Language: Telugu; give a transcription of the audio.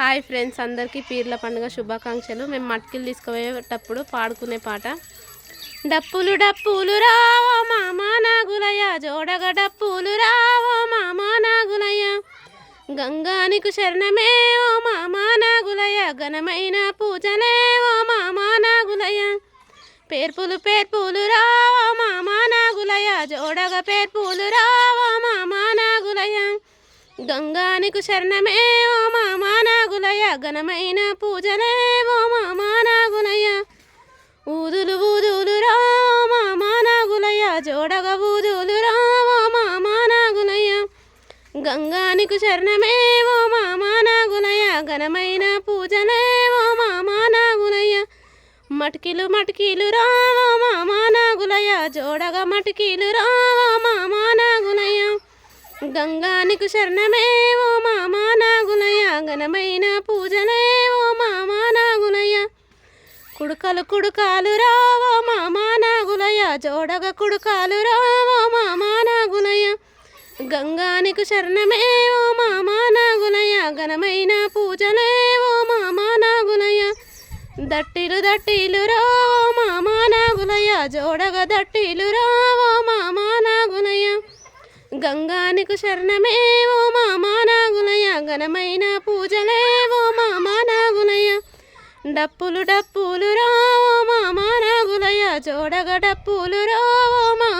హాయ్ ఫ్రెండ్స్ అందరికీ పీర్ల పండుగ శుభాకాంక్షలు. మేము మట్కిలు తీసుకుపోయేటప్పుడు పాడుకునే పాట. డప్పులు డప్పులు రావో మామా నాగులయ్య జోడగ డప్పులు రావో మామా నాగులయ్య. గంగానికి శరణమే ఓ మామా నాగులయ్య ఘనమైన పూజలే ఓ మామా నాగులయ్య. పేర్పులు పేర్పులు రావో మామా నాగులయ్య జోడగ పేర్పులు రా గంగానికి శరణమే ఓ మామా నాగులయ్య ఘనమైన పూజలే ఓ మామా నాగులయ్య. ఊదులు ఊదులు రా మామా నాగులయ్య జోడగ ఊదులు రా ఓ మామా నాగులయ్య. గంగానికి శరణమే ఓ మామా నాగులయ్య ఘనమైన పూజలే ఓ మామా నాగులయ్య. మటికిలు మటికిలు రా ఓ మామా నాగులయ్య జోడగ మటికిలు రా ఓ మామా నాగులయ్య. గంగానికి శరణమే ఓ మామా నాగులయ్య. ఘనమైన పూజలే ఓ మామా నాగులయ్య. కుడుకలు కుడుకాలు రావో మామా నాగులయ్య. జోడగ కుడుకాలు రావో మామా నాగులయ్య. గంగానికి శరణమే ఓ మామా నాగులయ్య. ఘనమైన పూజలే ఓ మామా నాగులయ్య. దట్టిలు దట్టిలు రావో మామా నాగులయ్య. జోడగ దట్టిలు రావో మామా నాగులయ్య గంగానికు శరణమే ఓ మామా నాగులయ్య ఘనమైన పూజలే ఓ మామా నాగులయ్య. డప్పులు డప్పులు రావో మామా నాగులయ్య జోడగ డప్పులు రావో మామా